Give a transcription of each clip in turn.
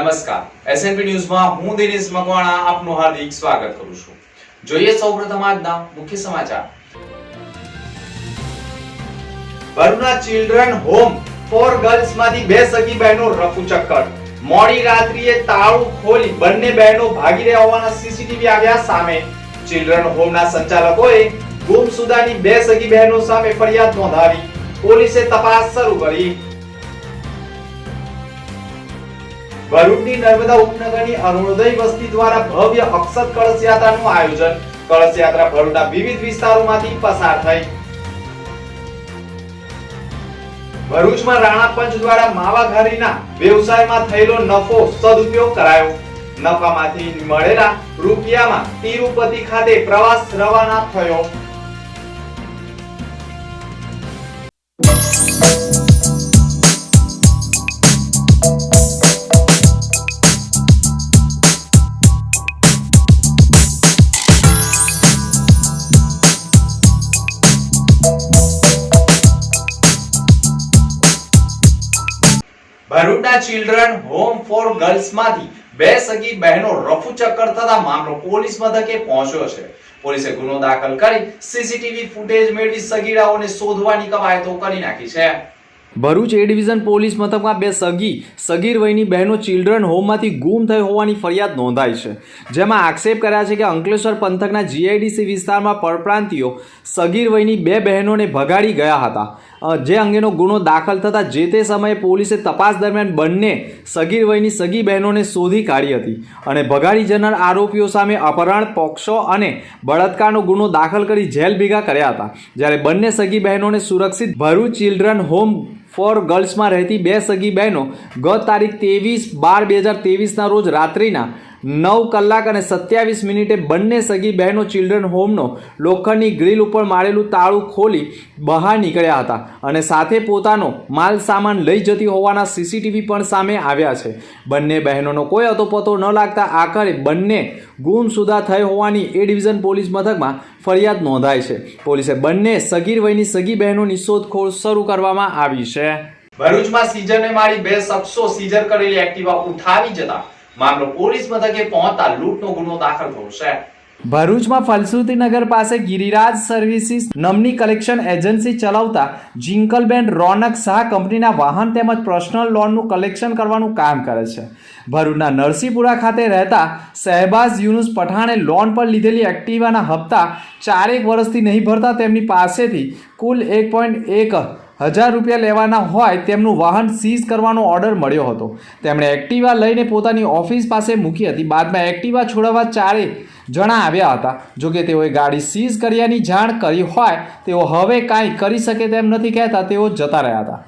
નમસ્કાર. એસએનપી ન્યૂઝમાં હું દિનેશ મકવાણા આપનું હાર્દિક સ્વાગત કરું છું. જોઈએ સૌપ્રથમ આજના મુખ્ય સમાચાર. ભરૂચના ચિલ્ડ્રન હોમ ફોર ગર્લ્સમાંથી બે સગી બહેનો રફુ ચક્કર. મોડી રાત્રિએ તાળું ખોલી બંને બહેનો ભાગી રહ્યા હોવાના સીસીટીવી આવ્યા સામે. ચિલ્ડ્રન હોમના સંચાલકોએ ગુમસુદાની બે સગી બહેનો સામે ફરિયાદ નોંધાવી. પોલીસે તપાસ શરૂ કરી. ભરૂચની નર્મદા ઉપનગરની અરુણોદય વસ્તી દ્વારા ભવ્ય અક્ષત કળશ યાત્રાનું આયોજન. કળશ યાત્રા ભરૂચના વિવિધ વિસ્તારોમાંથી પસાર થઈ. ભરૂચમાં રાણા પંચ દ્વારા માવાઘારીના વ્યવસાયમાં થયેલો નફો સદુપયોગ કરાયો. નફામાંથી મળેલા રૂપિયામાં તિરુપતિ ખાતે પ્રવાસ રવાના થયો. ભરૂચના ચિલ્ડ્રન હોમ ફોર ગર્લ્સમાંથી બે સગી બહેનો રફુ ચક્કર થતા મામલો પોલીસ મથકે પહોંચ્યો છે. પોલીસે ગુનો દાખલ કરી સીસીટીવી ફૂટેજ મેળવી સગીરાઓને શોધવાની કવાયતો કરી નાખી છે. ભરૂચ એ ડિવિઝન પોલીસ મથકમાં બે સગી, સગીર વયની બહેનો ચિલ્ડ્રન હોમમાંથી ગુમ થઈ હોવાની ફરિયાદ નોંધાઈ છે. જેમાં આક્ષેપ કર્યા છે કે અંકલેશ્વર પંથકના જીઆઈડીસી વિસ્તારમાં પરપ્રાંતિયો સગીર વયની બે બહેનોને ભગાડી ગયા હતા. જે અંગેનો ગુનો દાખલ થતાં જે તે સમયે પોલીસે તપાસ દરમિયાન બંને સગીર વયની સગી બહેનોને શોધી કાઢી હતી અને ભગાડી જનાર આરોપીઓ સામે અપહરણ, પોક્સો અને બળાત્કારનો ગુનો દાખલ કરી જેલ ભેગા કર્યા હતા. જ્યારે બંને સગી બહેનોને સુરક્ષિત ભરૂચ ચિલ્ડ્રન હોમ ફોર ગર્લ્સમાં રહેતી બે સગી બહેનો ગત તારીખ ત્રેવીસ બાર બે હજાર ત્રેવીસના રોજ રાત્રિના નવ કલાક અને સત્યાવીસ મિનિટે બંને સગી બહેનો ચિલ્ડ્રન હોમનો લોખંડની ગ્રીલ ઉપર મારેલું તાળું ખોલી બહાર નીકળ્યા હતા અને સાથે પોતાનો માલ સામાન લઈ જતી હોવાના સીસીટીવી પણ સામે આવ્યા છે. બંને બહેનોનો કોઈ અતોપતો ન લાગતા આખરે બંને ગુમસુદા થઈ હોવાની એ ડિવિઝન પોલીસ મથકમાં ફરિયાદ નોંધાઈ છે. પોલીસે બંને સગીર વયની સગી બહેનોની શોધખોળ શરૂ કરવામાં આવી છે. ભરૂચમાં સીઝરને મારી બે શખ્સો સીઝર કરેલી એક્ટિવા ઉઠાવી જતા મામલો પોલીસ મથકે પહોંચતા લૂંટનો ગુનો દાખલ થયો છે. ભરૂચમાં ફલશ્રુતિનગર પાસે ગિરિરાજ સર્વિસીસ નામની કલેક્શન એજન્સી ચલાવતા જિંકલબેન રોનક શાહ કંપનીના વાહન તેમજ પર્સનલ લોનનું કલેક્શન કરવાનું કામ કરે છે. ભરૂચના નરસિંહપુરા ખાતે રહેતા શહેબાઝ યુનુસ પઠાણે લોન પર લીધેલી એક્ટિવાના હપ્તા ચારેક વર્ષથી નહીં ભરતા તેમની પાસેથી કુલ એક પોઈન્ટ એક હજાર રૂપિયા લેવાના હોય તેમનું વાહન સીઝ કરવાનો ઓર્ડર મળ્યો હતો. તેમણે એક્ટિવા લઈને પોતાની ઓફિસ પાસે મૂકી હતી. બાદમાં એક્ટિવા છોડાવવા ચારે જણા આવ્યા હતા. જોકે તેઓએ ગાડી સીઝ કર્યાની જાણ કરી હોય, તેઓ હવે કાંઈ કરી શકે તેમ નથી કહેતા, તેઓ જતા રહ્યા હતા.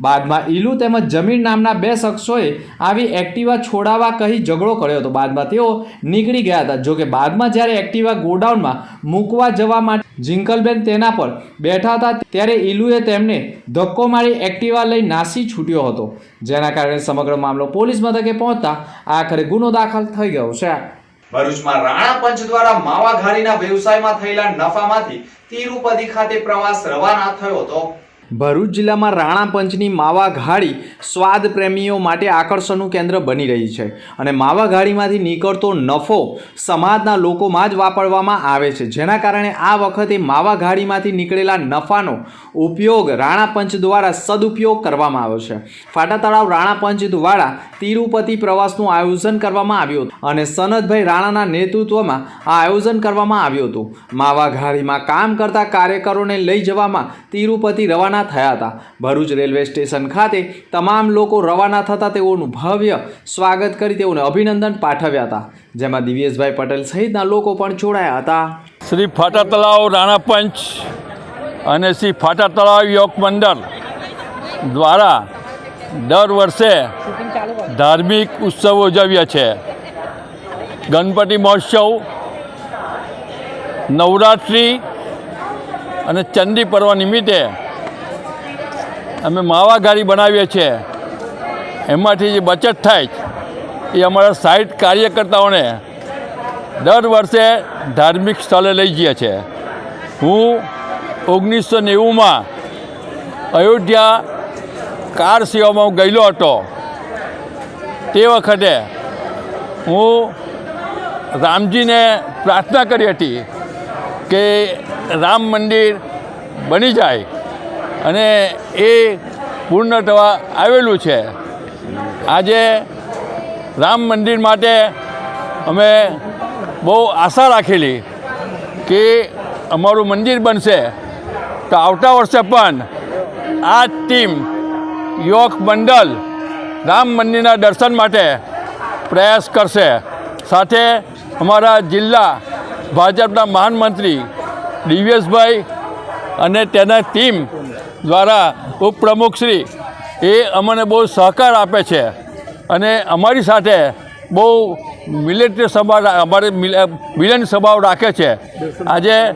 બાદમાં ઈલુ તેમજ જમીન નામના બે શખ્સોએ આવી એક્ટિવા છોડાવવા કહી ઝઘડો કર્યો હતો. બાદમાં તેઓ નીકળી ગયા હતા. જોકે બાદમાં જ્યારે એક્ટિવા ગોડાઉનમાં મૂકવા જવા માટે જિંકલબેન તેના પર બેઠા હતા, ત્યારે ઈલુએ તેમને ધક્કો મારી એક્ટિવા લઈ નાસી છૂટ્યો હતો. જેના કારણે સમગ્ર મામલો પોલીસ મથકે પહોંચતા આખરે ગુનો દાખલ થઈ ગયો છે. ભરૂચમાં રાણા પંચ દ્વારા માવાઘારીના વ્યવસાયમાં થયેલા નફામાંથી તિરુપતિ ખાતે પ્રવાસ રવાના થયો હતો. ભરૂચ જિલ્લામાં રાણા પંચની માવાઘાડી સ્વાદ પ્રેમીઓ માટે આકર્ષણનું કેન્દ્ર બની રહી છે. અને માવા ઘાડીમાંથી નીકળતો નફો સમાજના લોકોમાં જ વાપરવામાં આવે છે. જેના કારણે આ વખતે માવા ઘાડીમાંથી નીકળેલા નફાનો ઉપયોગ રાણા પંચ દ્વારા સદુપયોગ કરવામાં આવ્યો છે. ફાટા તળાવ રાણા પંચ દ્વારા તિરુપતિ પ્રવાસનું આયોજન કરવામાં આવ્યું હતું અને સનદભાઈ રાણાના નેતૃત્વમાં આ આયોજન કરવામાં આવ્યું હતું. માવા ઘાડીમાં કામ કરતા કાર્યકરોને લઈ જવામાં તિરુપતિ રવાના થયા હતા. ભરૂચ રેલવે સ્ટેશન ખાતે તમામ લોકો રવાના થતા તેઓનું ભવ્ય સ્વાગત કરી તેઓને અભિનંદન પાઠવ્યા હતા. જેમાં દિવ્યેશભાઈ પટેલ સહિતના લોકો પણ જોડાયા હતા. શ્રી ફાટા તળાવ રાણા પંચ અને શ્રી ફાટા તળાવ યોગ મંડળ દ્વારા દર વર્ષે ધાર્મિક ઉત્સવ ઉજવ્યા છે. ગણપતિ મહોત્સવ, નવરાત્રિ અને ચંડી પર્વ નિમિત્તે અમે માવાગાડી બનાવીએ છીએ. એમાંથી જે બચત થાય એ અમારા સાઈટ કાર્યકર્તાઓને દર વર્ષે ધાર્મિક સ્થળે લઈ જઈએ છે હું ઓગણીસો નેવુંમાં અયોધ્યા કાર સેવામાં હું ગયેલો હતો. તે વખતે હું રામજીને પ્રાર્થના કરી હતી કે રામ મંદિર બની જાય. અને એ પૂર્ણ થવા આવેલું છે. આજે રામ મંદિર માટે અમે બહુ આશા રાખેલી કે અમારું મંદિર બનશે. તો આવતા વર્ષે પણ આ ટીમ યોગ મંડળ રામ મંદિરના દર્શન માટે પ્રયાસ કરશે. સાથે અમારા જિલ્લા ભાજપના મહાનમંત્રી દિવ્યેશભાઈ અને તેના ટીમ દ્વારા ઉપપ્રમુખશ્રી એ અમને બહુ સહકાર આપે છે. અને અમારી સાથે બહુ મિલિટરી સભા અમારે મિલ- મિલન સભાઓ રાખે છે. આજે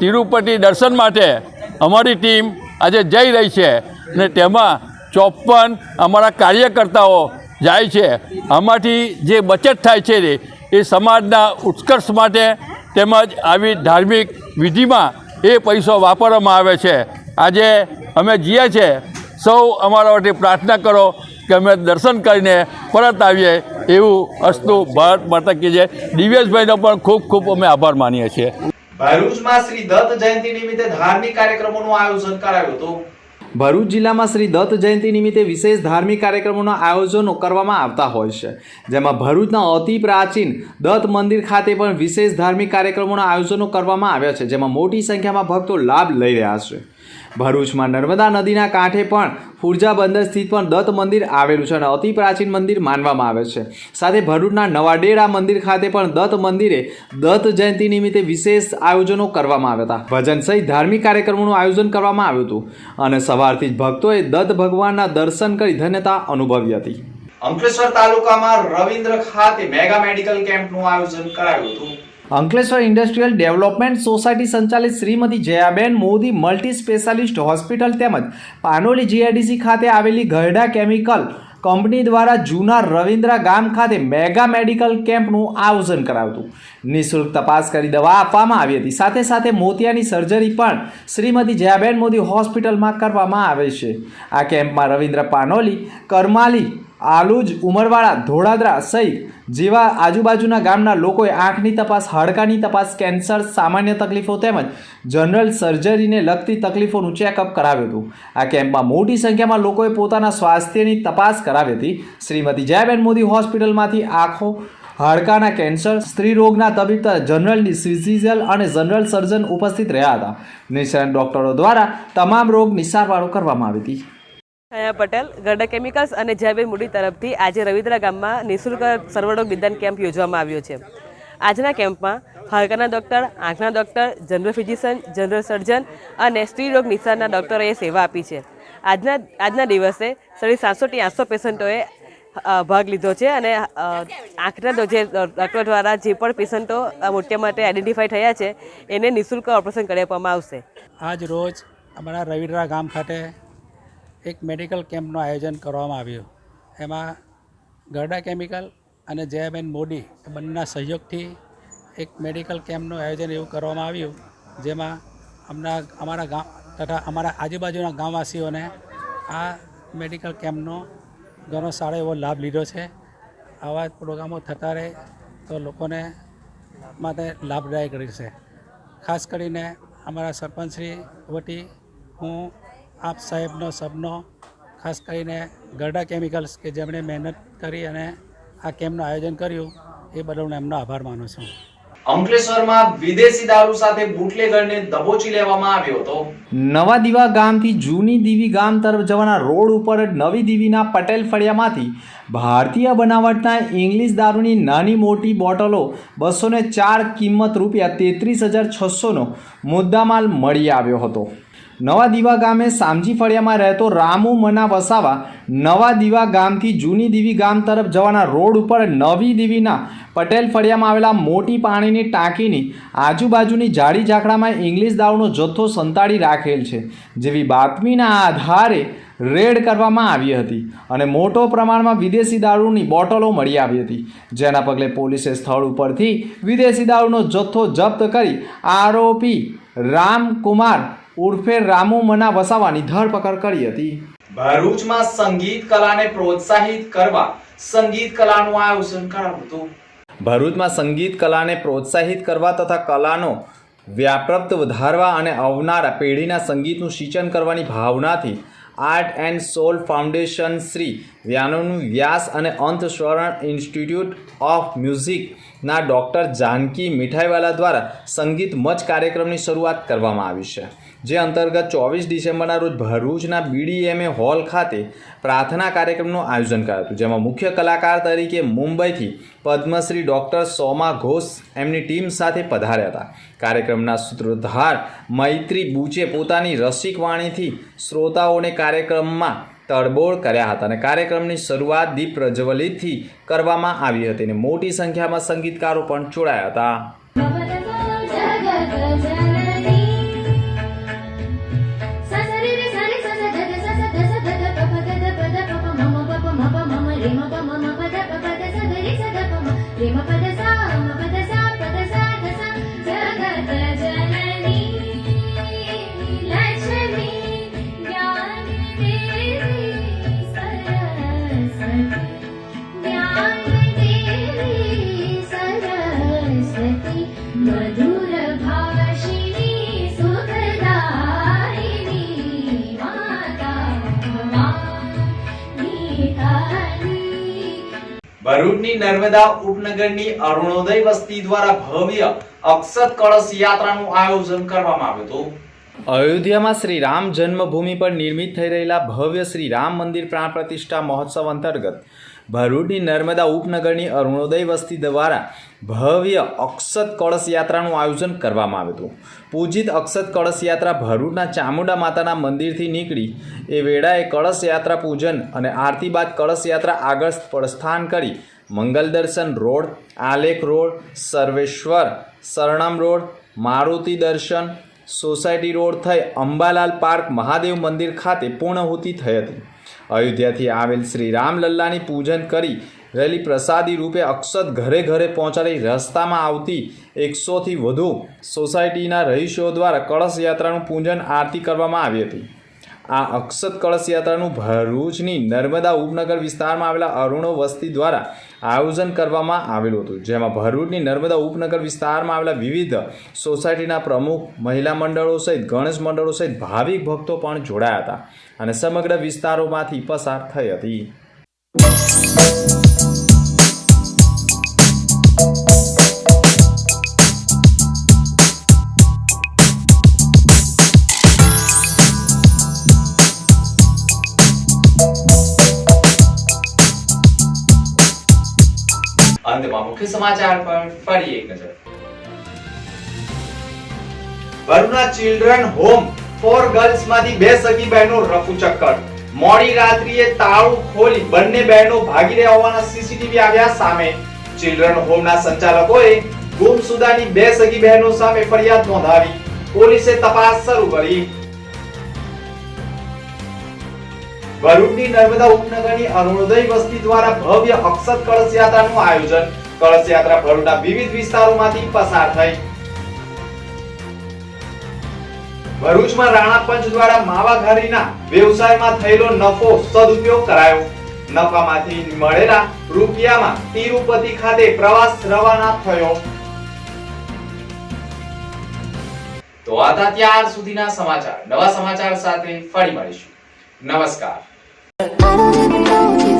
તિરુપતિ દર્શન માટે અમારી ટીમ આજે જઈ રહી છે અને તેમાં ચોપન અમારા કાર્યકર્તાઓ જાય છે. આમાંથી જે બચત થાય છે એ સમાજના ઉત્કર્ષ માટે તેમજ આવી ધાર્મિક વિધિમાં એ પૈસો વાપરવામાં આવે છે. આજે અમે જઈએ છીએ સૌ અમારા માટે પ્રાર્થના કરો કે અમે દર્શન કરીને પરત આવીએ એવું અસ્તુ ભારત માતા કી જય. દિવ્યેશભાઈનો પણ ખૂબ ખૂબ અમે આભાર માનીએ છીએ. ભરૂચમાં શ્રી દત્ત જયંતિ નિમિત્તે ધાર્મિક કાર્યક્રમોનું આયોજન કરાયું હતું. ભરૂચ જિલ્લામાં શ્રી દત્ત જયંતિ નિમિત્તે વિશેષ ધાર્મિક કાર્યક્રમોના આયોજનો કરવામાં આવતા હોય છે. જેમાં ભરૂચના અતિ પ્રાચીન દત્ત મંદિર ખાતે પણ વિશેષ ધાર્મિક કાર્યક્રમોના આયોજનો કરવામાં આવ્યા છે જેમાં મોટી સંખ્યામાં ભક્તો લાભ લઈ રહ્યા છે. ભરૂચમાં નર્મદા નદીના કાંઠે પણ ફુરજા બંદર સ્થિત પણ દત્ત મંદિર આવેલું છે અને અતિ પ્રાચીન મંદિર માનવામાં આવે છે. સાથે ભરૂચના નવાડેરા મંદિર ખાતે પણ દત્ત મંદિરે દત્ત જયંતિ નિમિત્તે વિશેષ આયોજનો કરવામાં આવ્યા હતા. ભજન સહિત ધાર્મિક કાર્યક્રમોનું આયોજન કરવામાં આવ્યું હતું અને સવારથી જ ભક્તોએ દત્ત ભગવાનના દર્શન કરી ધન્યતા અનુભવી હતી. અંકલેશ્વર તાલુકામાં રવિન્દ્ર ખાતે મેગા મેડિકલ કેમ્પનું આયોજન કરાયું હતું. અંકલેશ્વર ઇન્ડસ્ટ્રીયલ ડેવલપમેન્ટ સોસાયટી સંચાલિત Shrimati Jayaben Modi multi specialist hospital તેમજ પાનોલી જીઆઈડીસી ખાતે આવેલી ગરડા કેમિકલ કંપની દ્વારા જૂના રવિન્દ્રા ગામ ખાતે મેગા મેડિકલ કેમ્પનું આયોજન કરાવતું. નિઃશુલ્ક તપાસ કરી દવા આપવામાં આવી હતી. સાથે સાથે મોતિયાની સર્જરી પણ શ્રીમતી જયાબેન મોદી હોસ્પિટલમાં કરવામાં આવે છે. આ કેમ્પમાં રવિન્દ્ર પાનોલી, કરમાલી આલુજ ઉમરવાળા ધોળાદરા સહિત જેવા આજુબાજુના ગામના લોકોએ આંખની તપાસ, હાડકાની તપાસ, કેન્સર, સામાન્ય તકલીફો તેમજ જનરલ સર્જરીને લગતી તકલીફોનું ચેકઅપ કરાવ્યું હતું. આ કેમ્પમાં મોટી સંખ્યામાં લોકોએ પોતાના સ્વાસ્થ્યની તપાસ કરાવી હતી. શ્રીમતી જયાબેન મોદી હોસ્પિટલમાંથી આંખો, હાડકાના કેન્સર, સ્ત્રી રોગના તબીબ જનરલ ફિઝિશિયન અને જનરલ સર્જન ઉપસ્થિત રહ્યા હતા. નિષ્ણાત ડોક્ટરો દ્વારા તમામ રોગની નિસારવાળો કરવામાં આવી હતી. છાયા પટેલ ગરડા કેમિકલ્સ અને જયભાઈ મૂડી તરફથી આજે રવિદ્રા ગામમાં નિઃશુલ્ક સર્વરોગ નિદાન કેમ્પ યોજવામાં આવ્યો છે. આજના કેમ્પમાં હાડકાના ડૉક્ટર, આંખના doctor, general physician, general surgeon અને સ્ત્રી રોગ નિષ્ણાતના ડૉક્ટરોએ સેવા આપી છે. આજના આજના દિવસે સાડી સાતસોથી આઠસો પેશન્ટોએ ભાગ લીધો છે અને આંખના જે ડૉક્ટર દ્વારા જે પણ પેશન્ટો મોતિયા માટે આઈડેન્ટિફાઈ થયા છે, એને નિઃશુલ્ક ઓપરેશન કરી આપવામાં આવશે. આજ રોજ અમારા રવિદ્રા ગામ ખાતે એક મેડિકલ કેમ્પનું આયોજન કરવામાં આવ્યું. એમાં ગરડા કેમિકલ અને જયાબેન મોદી એ બંનેના સહયોગથી એક મેડિકલ કેમ્પનું આયોજન એવું કરવામાં આવ્યું, જેમાં અમના, અમારા ગામ તથા અમારા આજુબાજુના ગામવાસીઓને આ મેડિકલ કેમ્પનો ઘણો સારો એવો લાભ લીધો છે. આવા પ્રોગ્રામો થતા રહે તો લોકોને માટે લાભદાયક રહેશે. ખાસ કરીને અમારા સરપંચશ્રી વતી હું આપ સાહેબનો સબનો ખાસ કરીને ગરડા કેમિકલ્સ કે જેમણે મહેનત કરી અને આ કેમ્પનું આયોજન કર્યું એ બદલ હું એમનો આભાર માનું છું. અંકલેશ્વરમાં વિદેશી દારૂ સાથે બુટલેગરને દબોચી લેવામાં આવ્યો હતો. નવા દીવા ગામથી જૂની દીવી ગામ તરફ જવાના રોડ ઉપર નવી દીવીના પટેલ ફળિયામાંથી ભારતીય બનાવટના ઇંગ્લિશ દારૂની નાની મોટી બોટલો બસો ને ચાર કિંમત રૂપિયા તેત્રીસ હજાર છસોનો મુદ્દામાલ મળી આવ્યો હતો. નવા દીવા ગામે સામજી ફળિયામાં રહેતો રામુ મના વસાવા નવા દીવા ગામથી જૂની દીવી ગામ તરફ જવાના રોડ ઉપર નવી દીવીના પટેલ ફળિયામાં આવેલા મોટી પાણીની ટાંકીની આજુબાજુની જાડી ઝાકડામાં ઇંગ્લિશ દારૂનો જથ્થો સંતાડી રાખેલ છે, જેવી બાતમીના આધારે રેડ કરવામાં આવી હતી અને મોટો પ્રમાણમાં વિદેશી દારૂની બોટલો મળી આવી હતી. જેના પગલે પોલીસે સ્થળ ઉપરથી વિદેશી દારૂનો જથ્થો જપ્ત કરી આરોપી રામકુમાર ઉર્ફે રામુ મના વસાવાની ધરપકડ કરી હતી. ભરૂચમાં સંગીત કલાને પ્રોત્સાહિત કરવા સંગીત કલાનું આયોજન કરાયું હતું. ભરૂચમાં સંગીત કલાને પ્રોત્સાહિત કરવા તથા કલાનો વ્યાપ્ત વધારવા અને આવનારા પેઢીના સંગીતનું સિંચન કરવાની ભાવનાથી art and soul foundation Shri વ્યાનોનું Vyas અને અંતસ્વરણ ઇન્સ્ટિટ્યૂટ ઓફ મ્યુઝિકના ડૉક્ટર જાનકી મીઠાઈવાલા દ્વારા સંગીત મંચ કાર્યક્રમની શરૂઆત કરવામાં આવી છે. જે અંતર્ગત ચોવીસ ડિસેમ્બરના રોજ ભરૂચના બીડીએમએ હોલ ખાતે પ્રાર્થના કાર્યક્રમનું આયોજન કરાયું હતું, જેમાં મુખ્ય કલાકાર તરીકે મુંબઈથી પદ્મશ્રી ડૉક્ટર સોમા ઘોષ એમની ટીમ સાથે પધાર્યા હતા. કાર્યક્રમના સૂત્રધાર મૈત્રી બુચે પોતાની રસિક વાણીથી શ્રોતાઓને કાર્યક્રમમાં તડબોળ કર્યા હતા અને કાર્યક્રમની શરૂઆત દીપ પ્રજ્વલિતથી કરવામાં આવી હતી અને મોટી સંખ્યામાં સંગીતકારો પણ જોડાયા હતા. でまたね ભરૂચની નર્મદા ઉપનગરની અરુણોદય વસ્તી દ્વારા ભવ્ય અક્ષત કળશ યાત્રાનું આયોજન કરવામાં આવ્યું હતું. અયોધ્યામાં શ્રી રામ જન્મભૂમિ પર નિર્મિત થઈ રહેલા ભવ્ય શ્રી રામ મંદિર પ્રાણ પ્રતિષ્ઠા મહોત્સવ અંતર્ગત ભરૂચની નર્મદા ઉપનગરની અરુણોદય વસ્તી દ્વારા ભવ્ય અક્ષત કળશ યાત્રાનું આયોજન કરવામાં આવ્યું હતું. પૂજિત અક્ષત કળશ યાત્રા ભરૂડના ચામુંડા માતાના મંદિરથી નીકળી, એ વેળાએ કળશ યાત્રા પૂજન અને આરતી બાદ કળશ યાત્રા આગળ પ્રસ્થાન કરી, Mangal Darshan road, Aalekh road, Sarveshwar, Sharanam road, Maruti Darshan, society road થઈ અંબાલાલ પાર્ક મહાદેવ મંદિર ખાતે પૂર્ણહુતિ થઈ હતી. અયોધ્યાથી આવેલ શ્રી રામલલ્લાની પૂજન કરી રહેલી પ્રસાદી રૂપે અક્ષત ઘરે ઘરે પહોંચાડી રસ્તામાં આવતી એકસોથી વધુ સોસાયટીના રહીશો દ્વારા કળશ યાત્રાનું પૂજન આરતી કરવામાં આવી હતી. આ અક્ષત કળશ યાત્રાનું ભરૂચની નર્મદા ઉપનગર વિસ્તારમાં આવેલા અરુણો વસ્તી દ્વારા આયોજન કરવામાં આવેલું હતું. જેમાં ભરૂચની નર્મદા ઉપનગર વિસ્તારમાં આવેલા વિવિધ સોસાયટીના પ્રમુખ, મહિલા મંડળો સહિત ગણેશ મંડળો સહિત ભાવિક ભક્તો પણ જોડાયા હતા અને સમગ્ર વિસ્તારોમાંથી પસાર થઈ હતી. અંતમાં મુખ્ય સમાચાર પર ફરી એક નજર. વરુણા ચિલ્ડ્રન હોમ ફોર ગર્લ્સમાંથી બે સગી બહેનો રફુ ચક્કર. મોડી રાત્રિએ તાળું ખોલી બંને બહેનો ભાગી રહ્યા હોવાના સીસીટીવી આવ્યા સામે. ચિલ્ડ્રન હોમના સંચાલકોએ ગુમસુદાની બે સગી બહેનો સામે ફરિયાદ નોંધાવી. પોલીસે તપાસ શરૂ કરી. ભરૂચની નર્મદા ઉપનગરની અરુણોદય વસ્તી દ્વારા ભવ્ય અક્ષત કળશ યાત્રાનું આયોજન. કળશ યાત્રા ભરૂચના વિવિધ વિસ્તારોમાંથી પસાર થઈ. ભરૂચમાં રાણા પંચ દ્વારા માવાઘારીના વ્યવસાયમાં થયેલો નફો સદુપયોગ કરાયો. નફામાંથી મળેલા રૂપિયામાં તિરુપતિ ખાતે પ્રવાસ રવાના થયો. તો આ હતા ત્યાર સુધીના સમાચાર. નવા સમાચાર સાથે ફરી મળીશું. નમસ્કાર. I don't even know you